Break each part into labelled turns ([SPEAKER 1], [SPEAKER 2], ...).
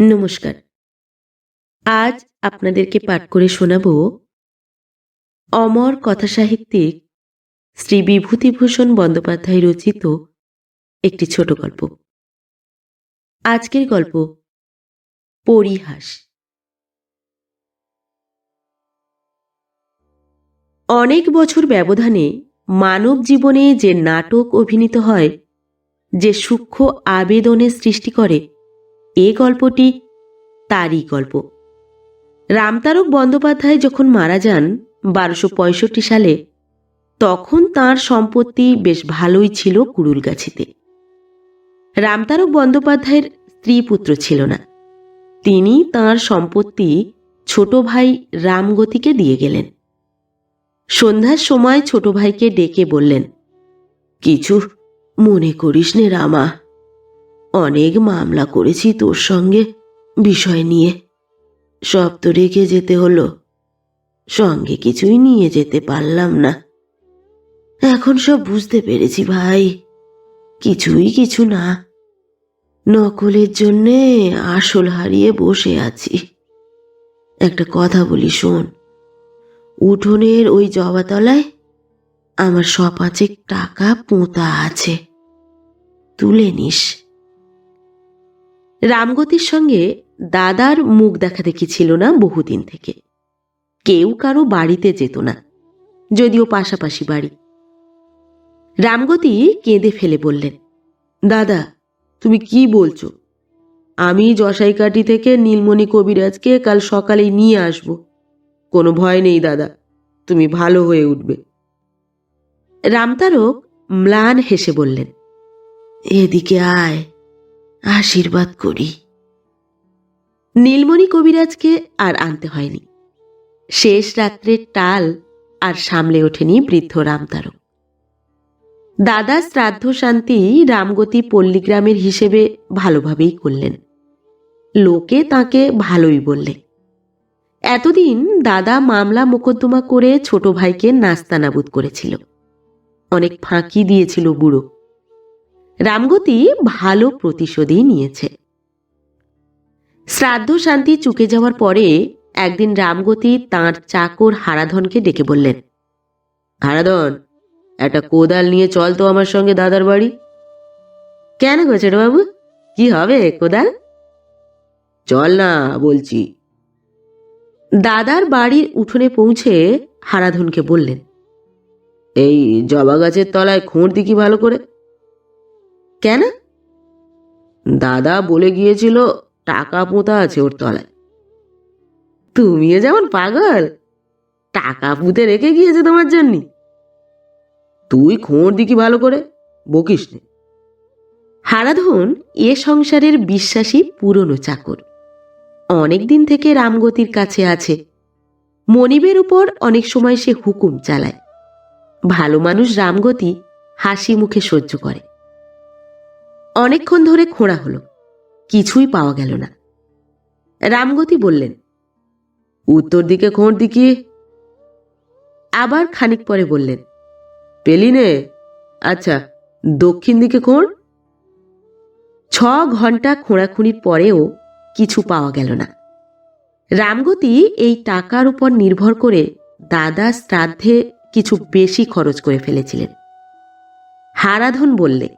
[SPEAKER 1] নমস্কার। আজ আপনাদেরকে পাঠ করে শোনাব অমর কথাসাহিত্যিক শ্রী বিভূতিভূষণ বন্দ্যোপাধ্যায় রচিত একটি ছোট গল্প। আজকের গল্প পরিহাস। অনেক বছর ব্যবধানে মানব জীবনে যে নাটক অভিনীত হয়, যে সূক্ষ্ম আবেদনের সৃষ্টি করে এ গল্পটি তারই গল্প। রামতারক বন্দ্যোপাধ্যায় যখন মারা যান বারোশো পঁয়ষট্টি সালে, তখন তার সম্পত্তি বেশ ভালোই ছিল কুড়ুলগাছিতে রামতারক বন্দ্যোপাধ্যায়ের স্ত্রী পুত্র ছিল না। তিনি তার সম্পত্তি ছোট ভাই রামগতিকে দিয়ে গেলেন। সন্ধ্যার সময় ছোট ভাইকে ডেকে বললেন, কিছু মনে করিস নে রামা অনেক মামলা করেছি তোর সঙ্গে বিষয় নিয়ে। সব তো রেখে যেতে হলো। সঙ্গে কিছুই নিয়ে যেতে পারলাম না। এখন সব বুঝতে পেরেছি ভাই। কিছুই কিছু না। নকলের জন্যে আসল হারিয়ে বসে আছি। একটা কথা বলি শোন। উঠোনের ওই জবাতলায় আমার সপাচেক টাকা পোঁতা আছে। তুলে নিস। রামগতির সঙ্গে দাদার মুখ দেখা দেখি ছিল না বহুদিন থেকে। কেউ কারও বাড়িতে যেত না, যদিও পাশাপাশি বাড়ি। রামগতি কেঁদে ফেলে বললেন, দাদা, তুমি কি বলছো? আমি জশাইকাটি থেকে নীলমণি কবিরাজকে কাল সকালেই নিয়ে আসব। কোনো ভয় নেই, দাদা, তুমি ভালো হয়ে উঠবে। রামতারক ম্লান হেসে বললেন, এদিকে আয়। আশীর্বাদ করি। নীলমণি কবিরাজকে আর আনতে হয়নি। শেষ রাত্রের টাল আর সামলে ওঠেনি বৃদ্ধ রামতারক। দাদা শ্রাদ্ধ শান্তি রামগতি পল্লীগ্রামের হিসেবে ভালোভাবেই করলেন। লোকে তাকে ভালোই বললে। এতদিন দাদা মামলা মোকদ্দমা করে ছোট ভাইকে নাস্তানাবুদ করেছিল। অনেক ফাঁকি দিয়েছিল বুড়ো। রামগতি ভালো প্রতিশোধই নিয়েছে। শ্রাদ্ধ শান্তি চুকে যাওয়ার পরে একদিন রামগতি তাঁর চাকর হারাধনকে ডেকে বললেন, হারাধন, একটা কোদাল নিয়ে চল তো আমার সঙ্গে দাদার বাড়ি। কেন গো বাবু কি হবে কোদাল? চল না, বলছি। দাদার বাড়ির উঠোনে পৌঁছে হারাধনকে বললেন, এই জবা গাছের তলায় খোঁড় দিকি ভালো করে? কেন? দাদা বলে গিয়েছিল, টাকা পোঁতা আছে ওর তলায়। তুমিও যেমন পাগল, টাকা পুঁতে রেখে গিয়েছে তোমার জন্য। তুই খোঁড় দিকি ভালো করে, বকিস নে। হারাধন এ সংসারের বিশ্বাসী পুরনো চাকর। অনেক দিন থেকে রামগতির কাছে আছে। মনিবের উপর অনেক সময় সে হুকুম চালায়। ভালো মানুষ রামগতি হাসি মুখে সহ্য করে। অনেকক্ষণ ধরে খোঁড়া হলো। কিছুই পাওয়া গেল না। রামগতি বললেন, উত্তর দিকে খোঁড় দিকে আবার খানিক পরে বললেন, পেলি নে। আচ্ছা দক্ষিণ দিকে খোঁড়। ছ ঘণ্টা খোঁড়াখুঁড়ির পরেও কিছু পাওয়া গেল না। রামগতি এই টাকার উপর নির্ভর করে দাদা শ্রাদ্ধে কিছু বেশি খরচ করে ফেলেছিলেন। হারাধন বললে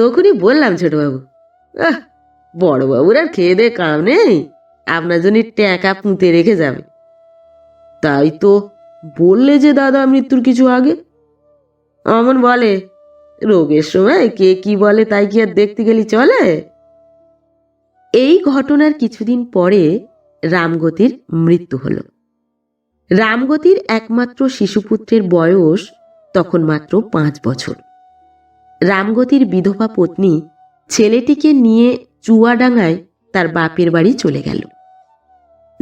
[SPEAKER 1] তখনই বললাম, ছোটবাবু, আহ, বড়বাবুর আর খেয়ে দে কাম নেই, আপনার জন্য ট্যাঁকা পুঁতে রেখে যাবে। তাই তো বললে যে দাদা মৃত্যুর কিছু আগে। অমন বলে, রোগের সময় কে কি বলে তাই কি আর দেখতে গেলি চলে? এই ঘটনার কিছুদিন পরে রামগতির মৃত্যু হল। রামগতির একমাত্র শিশুপুত্রের বয়স তখন মাত্র পাঁচ বছর। রামগতির বিধবা পত্নী ছেলেটিকে নিয়ে চুয়াডাঙ্গায় তার বাপের বাড়ি চলে গেল।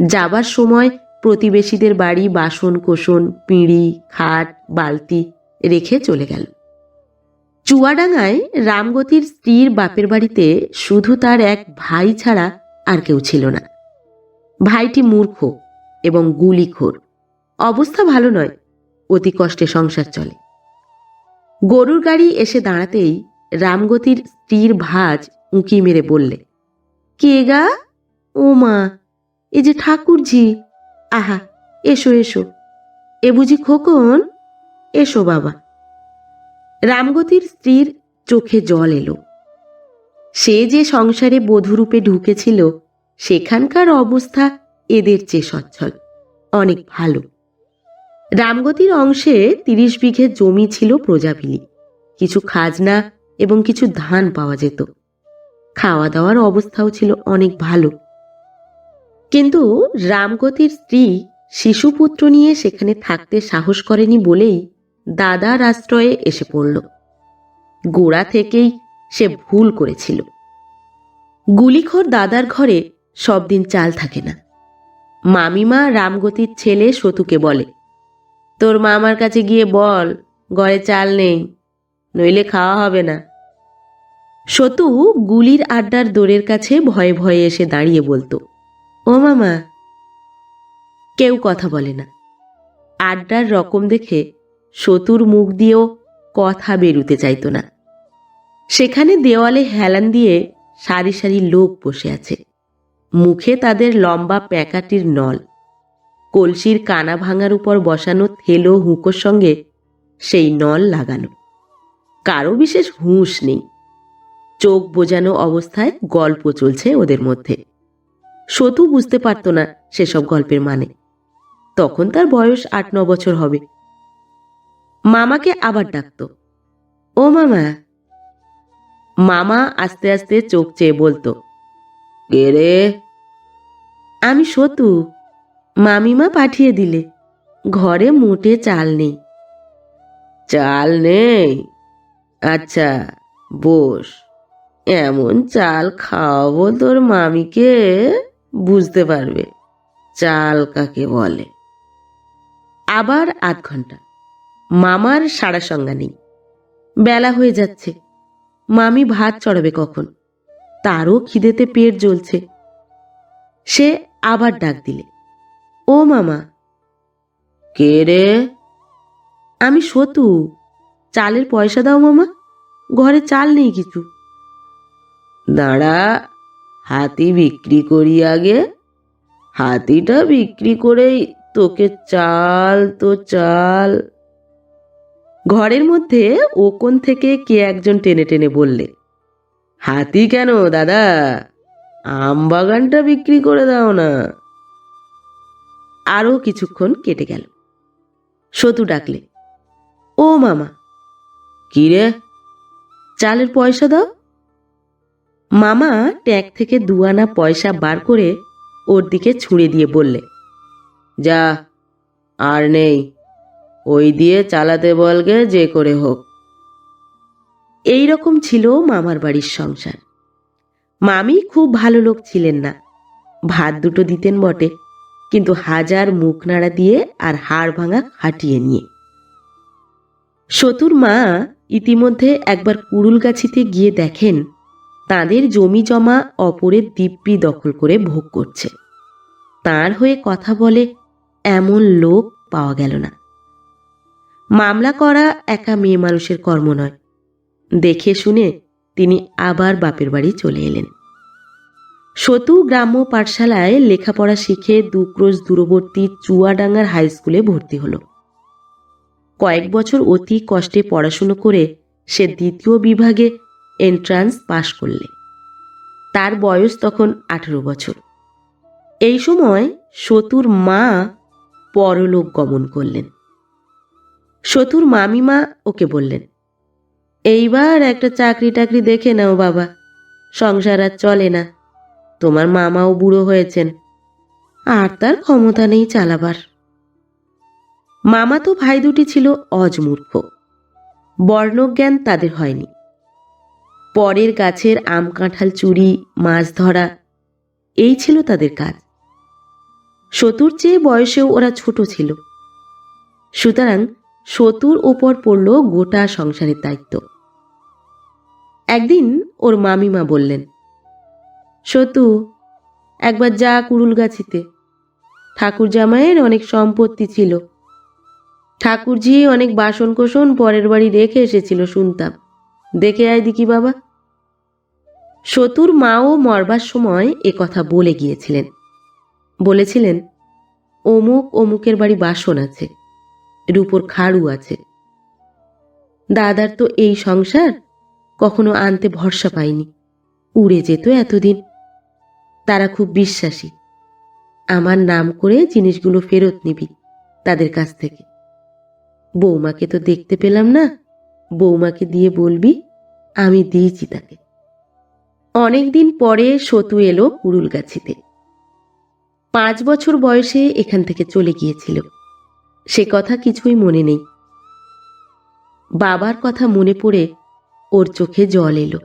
[SPEAKER 1] যাবার সময় প্রতিবেশীদের বাড়ি বাসন কোসন পিঁড়ি, খাট, বালতি রেখে চলে গেল। চুয়াডাঙ্গায় রামগতির স্ত্রীর বাপের বাড়িতে শুধু তার এক ভাই ছাড়া আর কেউ ছিল না। ভাইটি মূর্খ এবং গুলিখোর। অবস্থা ভালো নয়, অতি কষ্টে সংসার চলে। গরুর গাড়ি এসে দাঁড়াতেই রামগতির স্ত্রীর ভাজ উঁকি মেরে বললে, কে গা? ও মা এ যে ঠাকুরজি আহা, এসো এসো। এ বুঝি খোকন? এসো বাবা। রামগতির স্ত্রীর চোখে জল এলো। সে যে সংসারে বধূরূপে ঢুকেছিল, সেখানকার অবস্থা এদের চেয়ে সচ্ছল, অনেক ভালো। রামগতির অংশে তিরিশ বিঘে জমি ছিল প্রজাপিলি কিছু খাজনা এবং কিছু ধান পাওয়া যেত। খাওয়া দাওয়ার অবস্থাও ছিল অনেক ভালো। কিন্তু রামগতির স্ত্রী শিশুপুত্র নিয়ে সেখানে থাকতে সাহস করেনি বলেই দাদার আশ্রয়ে এসে পড়ল। গোড়া থেকেই সে ভুল করেছিল। গুলিখোর দাদার ঘরে সব দিন চাল থাকে না। মামিমা রামগতির ছেলে সতুকে বলে তোর মামার কাছে গিয়ে বল, ঘরে চাল নেই, নইলে খাওয়া হবে না। সতু গুলির আড্ডার দোরের কাছে ভয়ে ভয়ে এসে দাঁড়িয়ে বলতো, ও মামা। কেউ কথা বলে না। আড্ডার রকম দেখে সতুর মুখ দিয়েও কথা বেরুতে চাইতো না। সেখানে দেওয়ালে হেলান দিয়ে সারি সারি লোক বসে আছে। মুখে তাদের লম্বা প্যাকাটির নল। কলসির কানা ভাঙার উপর বসানো থেলো হুঁকোর সঙ্গে সেই নল লাগানো। কারও বিশেষ হুঁশ নেই। চোখ বোজানো অবস্থায় গল্প চলছে ওদের মধ্যে। সতু বুঝতে পারত না সেসব গল্পের মানে। তখন তার বয়স আট ন বছর হবে। মামাকে আবার ডাকতো। ও মামা। মামা আস্তে আস্তে চোখ চেয়ে বলতো, কে রে? আমি সতু। মামিমা পাঠিয়ে দিলে। ঘরে মোটে চাল নেই। চাল নেই? আচ্ছা বস এমন চাল খাওয়াবো তোর মামিকে বুঝতে পারবে। চাল কাকে বলে? আবার আধ ঘণ্টা। মামার সারা সংজ্ঞা নেই। বেলা হয়ে যাচ্ছে। মামি ভাত চড়াবে কখন? তারও খিদেতে পেট জ্বলছে। সে আবার ডাক দিলে। ও মামা। কে রে? আমি সতু। চালের পয়সা দাও মামা। ঘরে চাল নেই কিছু। দাঁড়া, হাতি বিক্রি করি আগে। হাতিটা বিক্রি করেই তোকে চাল তো চাল। ঘরের মধ্যে ও কোণ থেকে কে একজন টেনে টেনে বললে, হাতি কেন দাদা? আম বাগানটা বিক্রি করে দাও না। আরও কিছুক্ষণ কেটে গেল। সতু ডাকলে, ও মামা। কি রে? চালের পয়সা দাও। মামা ট্যাগ থেকে দুয়ানা পয়সা বার করে ওর দিকে ছুঁড়ে দিয়ে বললে, যা, আর নেই। ওই দিয়ে চালাতে বলগে যে করে হোক। এই রকম ছিল মামার বাড়ির সংসার। মামি খুব ভালো লোক ছিলেন না। ভাত দুটো দিতেন বটে। কিন্তু হাজার মুখ নাড়া দিয়ে আর হাড় ভাঙা খাটিয়ে নিয়ে। সতুর মা ইতিমধ্যে একবার কুড়ুলগাছিতে গিয়ে দেখেন, তাদের জমি জমা অপরের দিব্যি দখল করে ভোগ করছে। তার হয়ে কথা বলে, এমন লোক পাওয়া গেল না। মামলা করা একা মেয়ে মানুষের কর্ম নয়। দেখে শুনে তিনি আবার বাপের বাড়ি চলে এলেন। সতু গ্রাম্য পাঠশালায় লেখাপড়া শিখে দু ক্রোশ দূরবর্তী চুয়াডাঙ্গার হাই স্কুলে ভর্তি হলো। কয়েক বছর অতি কষ্টে পড়াশুনো করে সে দ্বিতীয় বিভাগে এন্ট্রান্স পাশ করলে। তার বয়স তখন আঠেরো বছর। এই সময় সতুর মা পরলোক গমন করলেন। সতুর মামিমা ওকে বললেন, এইবার একটা চাকরি টাকরি দেখে নাও বাবা, সংসার আর চলে না। তোমার মামাও বুড়ো হয়েছেন। আর তার ক্ষমতা নেই চালাবার। মামা তো ভাই দুটি ছিল অজমূর্খ বর্ণজ্ঞান তাদের হয়নি। পরের গাছের আম কাঁঠাল চুরি, মাছ ধরা, এই ছিল তাদের কাজ। সতুর চেয়ে বয়সেও ওরা ছোট ছিল। সুতরাং সতুর ওপর পড়ল গোটা সংসারের দায়িত্ব। একদিন ওর মামিমা বললেন সতু, একবার যা কুড়ুল গাছিতে ঠাকুর জামাইয়ের অনেক সম্পত্তি ছিল। ঠাকুরজি অনেক বাসন কোসন পরের বাড়ি রেখে এসেছিল শুনতাম দেখে আয় দিকি বাবা। সতুর মাও মরবার সময় এ কথা বলে গিয়েছিলেন। বলেছিলেন, অমুক অমুকের বাড়ি বাসন আছে, রূপোর খাড়ু আছে। দাদার তো এই সংসার কখনো আনতে ভরসা পায়নি উড়ে যেত এতদিন। তারা খুব বিশ্বাসী। আমার নাম করে জিনিসগুলো ফেরত নিবি তাদের কাছ থেকে। বৌমাকে তো দেখতে পেলাম না। বৌমাকে দিয়ে বলবি, আমি দিয়েছি তাকে। অনেকদিন পরে সতু এলো কুড়ুলগাছিতে পাঁচ বছর বয়সে এখান থেকে চলে গিয়েছিল। সে কথা কিছুই মনে নেই। বাবার কথা মনে পড়ে ওর চোখে জল এলো।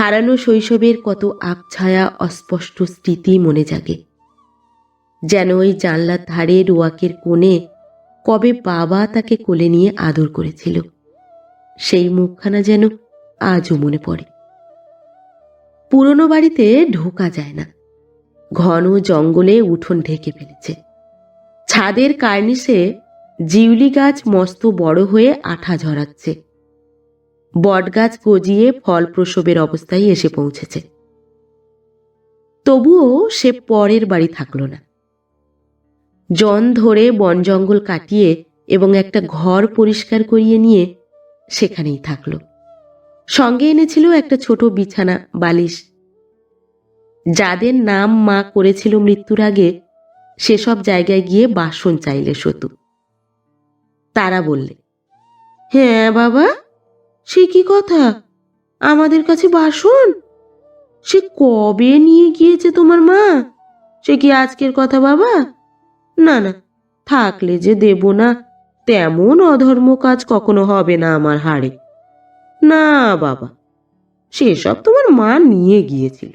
[SPEAKER 1] হারানো শৈশবের কত আবছায়া অস্পষ্ট স্মৃতি মনে জাগে। যেন ওই জানলার ধারে রোয়াকের কোণে কবে বাবা তাকে কোলে নিয়ে আদর করেছিল, সেই মুখখানা যেন আজও মনে পড়ে। পুরনো বাড়িতে ঢোকা যায় না, ঘন জঙ্গলে উঠোন ঢেকে ফেলেছে। ছাদের কার্নিসে জিউলি গাছ মস্ত বড় হয়ে আঠা ঝরাচ্ছে। বটগাছ গজিয়ে ফল প্রসবের অবস্থায় এসে পৌঁছেছে। তবুও সে পরের বাড়ি থাকল না। জন ধরে বন জঙ্গল কাটিয়ে এবং একটা ঘর পরিষ্কার করিয়ে নিয়ে সেখানেই থাকল। সঙ্গে এনেছিল একটা ছোট বিছানা, বালিশ। যাদের নাম মা করেছিল মৃত্যুর আগে সেসব জায়গায় গিয়ে বাসন চাইলে সতু তারা বললে হ্যাঁ বাবা সে কি কথা? আমাদের কাছে বাসন সে কবে নিয়ে গিয়েছে তোমার মা? সে কি আজকের কথা বাবা? না না, থাকলে যে দেব না, তেমন অধর্ম কাজ কখনো হবে না আমার হাড়ে। না বাবা, সেসব তোমার মা নিয়ে গিয়েছিল।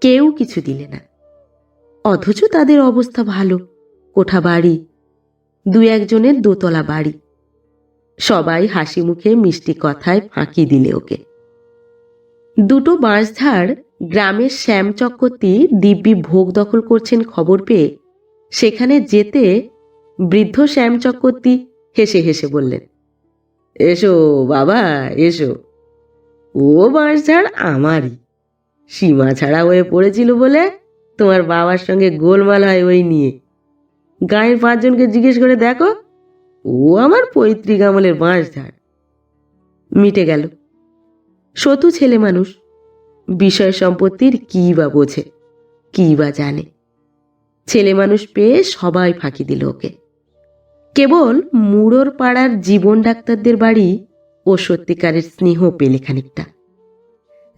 [SPEAKER 1] কেউ কিছু দিলে না। অথচ তাদের অবস্থা ভালো, কোঠা বাড়ি দু একজনের দোতলা বাড়ি। সবাই হাসি মুখে মিষ্টি কথায় ফাঁকি দিলে ওকে। দুটো বাঁশঝাড়, গ্রামের শ্যাম চক্রবর্তী দিব্যি ভোগ দখল করছেন খবর পেয়ে, সেখানে যেতে বৃদ্ধ শ্যাম চক্রবর্তী হেসে হেসে বললেন, এসো বাবা, এসো। ও বাঁশঝাড় আমারই। সীমা ছাড়া হয়ে পড়েছিল বলে তোমার বাবার সঙ্গে গোলমাল হয় ওই নিয়ে। গায়ের পাঁচজনকে জিজ্ঞেস করে দেখো ও আমার পৈতৃক আমলের বাঁশঝাড়। মিটে গেল। সতু ছেলে মানুষ, বিষয় সম্পত্তির কী বা বোঝে, কী বা জানে। ছেলে মানুষ পেয়ে সবাই ফাঁকি দিল ওকে। কেবল মুড়োর পাড়ার জীবন ডাক্তারদের বাড়ি ও সত্যিকারের স্নেহ পেলে খানিকটা।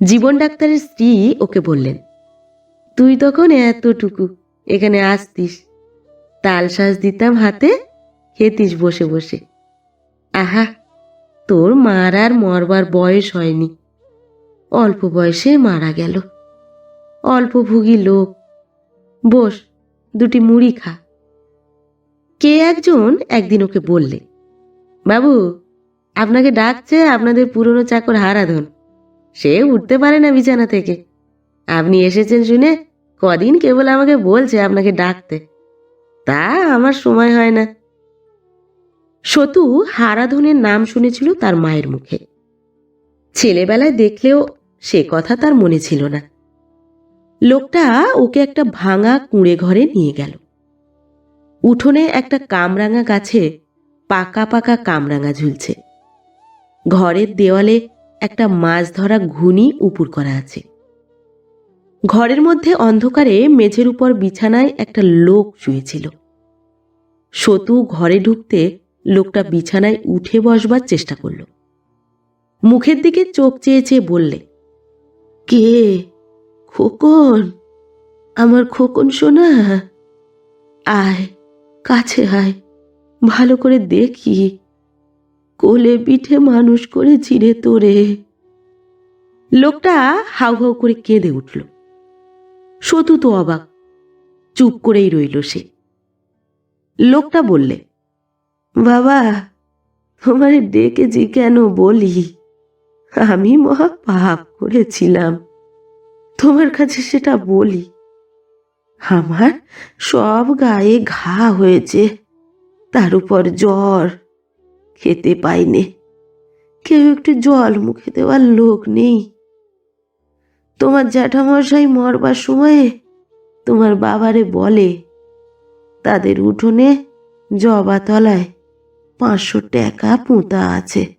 [SPEAKER 1] জীবন ডাক্তারের স্ত্রী ওকে বললেন, তুই তখন এতটুকু এখানে আসতিস। তাল শ্বাস দিতাম হাতে খেতিস বসে বসে। আহা, তোর মার আর মরবার বয়স হয়নি। অল্প বয়সে মারা গেল। অল্প ভুগি লোক। বস, দুটি মুড়ি খা। কে একজন একদিন ওকে বললে, বাবু, আপনাকে ডাকছে আপনাদের পুরনো চাকর হারাধন। সে উঠতে পারে না বিছানা থেকে। আপনি এসেছেন শুনে কদিন কেবল আমাকে বলছে আপনাকে ডাকতে। তা আমার সময় হয় না। সতু হারাধনের নাম শুনেছিল তার মায়ের মুখে। ছেলেবেলায় দেখলেও সে কথা তার মনে ছিল না। লোকটা ওকে একটা ভাঙা কুঁড়ে ঘরে নিয়ে গেল। উঠোনে একটা কামরাঙা গাছে পাকা পাকা কামরাঙা ঝুলছে। ঘরের দেওয়ালে একটা মাছ ধরা ঘুনি উপুর করা আছে। ঘরের মধ্যে অন্ধকারে মেঝের উপর বিছানায় একটা লোক শুয়েছিল। সতু ঘরে ঢুকতে লোকটা বিছানায় উঠে বসবার চেষ্টা করল। মুখের দিকে চোখ চেয়ে চেয়ে বললে, কে? খোকন? আমার খোকন শোনা আয়, কাছে আয়, ভালো করে দেখি। কোলে পিঠে মানুষ করে চিড়ে তোরে। লোকটা হাউ হাউ করে কেঁদে উঠল। সতু তো অবাক, চুপ করেই রইল সে। লোকটা বললে বাবা, তোমারে ডেকেছি কেন বলি? আমি মহা পাপ করেছিলাম। তোমার কাছে সেটা বলি। আমার সব গায়ে ঘা হয়েছে, তার উপর জ্বর। খেতে পাইনে। কেউ একটু জল মুখে দেওয়ার লোক নেই। তোমার জ্যাঠামশাই মরবার সময়ে তোমার বাবারে বলে, তাদের উঠোনে জবা তলায় পাঁচশো টাকা পুঁতা আছে।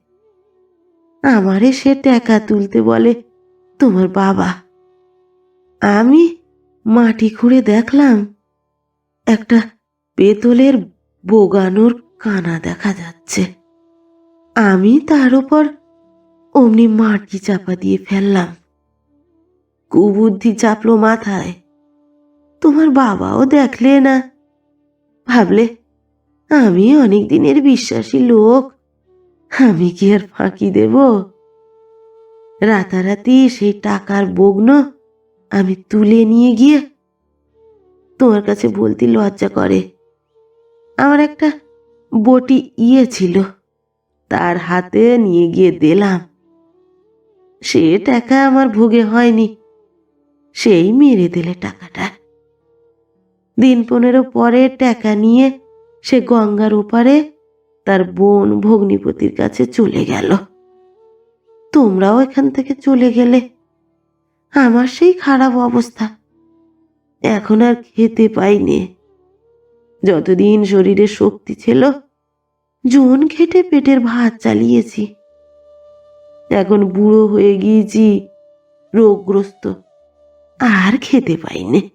[SPEAKER 1] আমারে সে টাকা তুলতে বলে, তোমার বাবা। আমি মাটি খুঁড়ে দেখলাম, একটা পেতলের বোগানোর কানা দেখা যাচ্ছে। আমি তার উপর অমনি মাটি চাপা দিয়ে ফেললাম। কুবুদ্ধি চাপলো মাথায়। তোমার বাবাও দেখলে না? ভাবলে আমি অনেক দিনের বিশ্বাসী লোক। আমি কি আর ফাঁকি দেব? রাতারাতি সেই টাকার বগ্ন আমি তুলে নিয়ে গিয়ে তোমার কাছে বলতে লজ্জা করে। আমার একটা বটি ইয়ে ছিল, তার হাতে নিয়ে গিয়ে দিলাম। সে টাকা আমার ভোগে হয়নি, সেই মেরে দিলে টাকাটা। দিন পনেরো পরে টাকা নিয়ে সে গঙ্গার ওপারে তার বোন ভগ্নিপতির কাছে চলে গেল। তোমরাও এখান থেকে চলে গেলে। আমার সেই খারাপ অবস্থা। এখন আর খেতে পাইনি। যতদিন শরীরে শক্তি ছিল, জোন খেটে পেটের ভাত চালিয়েছি। এখন বুড়ো হয়ে গিয়েছি, রোগগ্রস্ত। আর খেতে পাইনি।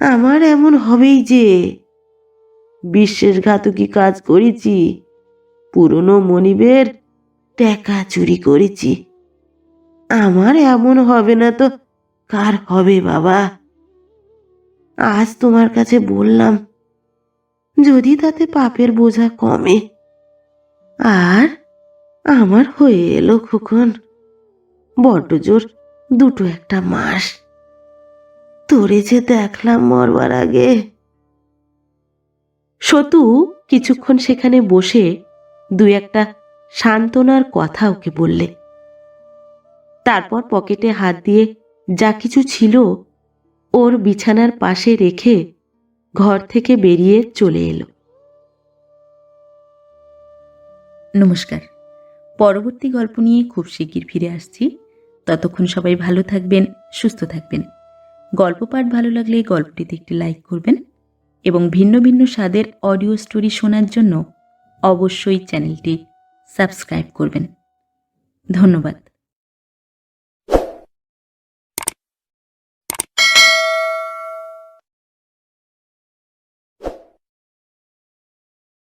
[SPEAKER 1] আমার এমন হবেই যে বিশ্বাসঘাতকী কাজ করেছি, পুরনো মনিবের টাকা চুরি করেছি। আমার এমন হবে না তো, কার হবে বাবা? আজ তোমার কাছে বললাম, যদি তাতে পাপের বোঝা কমে, আর আমার হয়ে এলো খোকন। বড্ড জোর, দুটো একটা মাস। তোরে যে দেখলাম মরবার আগে। সতু কিছুক্ষণ সেখানে বসে দুই একটা সান্ত্বনার কথা ওকে বললে। তারপর পকেটে হাত দিয়ে যা কিছু ছিল ওর বিছানার পাশে রেখে ঘর থেকে বেরিয়ে চলে এলো।
[SPEAKER 2] নমস্কার। পরবর্তী গল্প নিয়ে খুব শিগগির ফিরে আসছি। ততক্ষণ সবাই ভালো থাকবেন, সুস্থ থাকবেন। গল্প পাঠ ভালো লাগলে গল্পটিতে একটি লাইক করবেন। এবং ভিন্ন ভিন্ন স্বাদের অডিও স্টোরি শোনার জন্য অবশ্যই চ্যানেলটি সাবস্ক্রাইব করবেন। ধন্যবাদ।